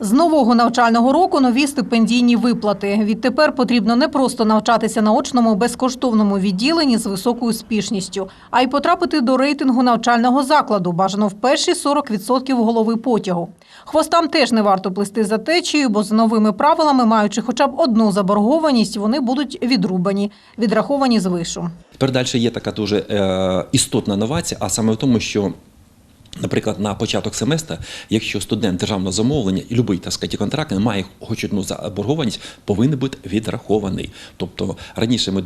З нового навчального року нові стипендійні виплати. Відтепер потрібно не просто навчатися на очному безкоштовному відділенні з високою успішністю, а й потрапити до рейтингу навчального закладу, бажано в перші 40% голови потягу. Хвостам теж не варто плисти за течією, бо за новими правилами, маючи хоча б одну заборгованість, вони будуть відрубані, відраховані з вишу. Тепер далі є така дуже е, істотна новація, а саме в тому, що. Наприклад, на початок семестра, якщо студент державного замовлення і будь-який так сказати, контракт має хоч одну заборгованість, повинен бути відрахований. Тобто раніше ми е,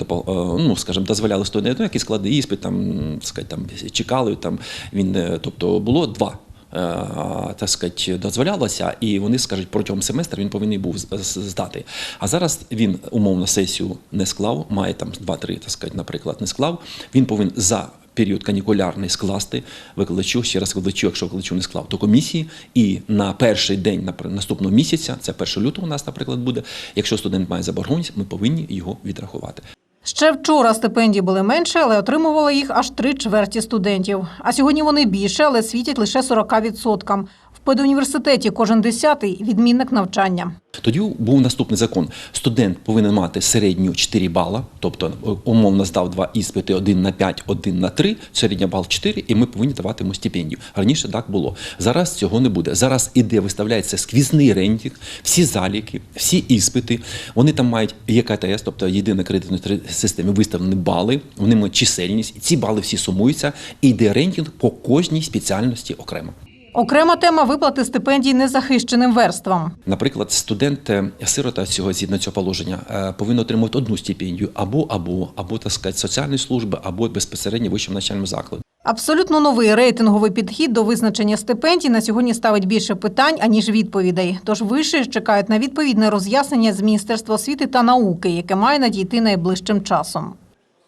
ну, скажімо, дозволяли студенту, який складе іспит, там, сказати, там, чекали, там, він, е, тобто було два. е, Так сказати, дозволялося, і вони скажуть, протягом семестру він повинен був здати. А зараз він умовно сесію не склав, має там 2-3, так сказати, наприклад, не склав. Він повинен за період канікулярний скласти викладачу, ще раз викладачу, якщо викладачу не склав, то комісії. І на перший день наступного місяця, це 1 лютого у нас, наприклад, буде. Якщо студент має заборгованість, ми повинні його відрахувати. Ще вчора стипендії були менше, але отримували їх аж три чверті студентів. А сьогодні вони більше, але світять лише 40%. В педуніверситеті кожен десятий відмінник навчання. Тоді був наступний закон. Студент повинен мати середню 4 бала, тобто е, умовно здав два іспити 1 на 5, 1 на 3, середня бал 4, і ми повинні давати йому стипендію. Раніше так було. Зараз цього не буде. Зараз іде, виставляється сквізний рейтинг, всі заліки, всі іспити. Вони там мають ЄКТС, тобто єдина кредитної системі виставлені бали, вони мають чисельність, і ці бали всі сумуються, і йде рейтинг по кожній спеціальності окремо. Окрема тема виплати стипендій незахищеним верствам. Наприклад, студент сирота цього згідно цього положення е, повинен отримувати одну стипендію або або або так сказати, соціальної служби, або безпосередньо вищому навчальному закладу. Абсолютно новий рейтинговий підхід до визначення стипендій на сьогодні ставить більше питань, аніж відповідей. Тож виші чекають на відповідне роз'яснення з Міністерства освіти та науки, яке має надійти найближчим часом.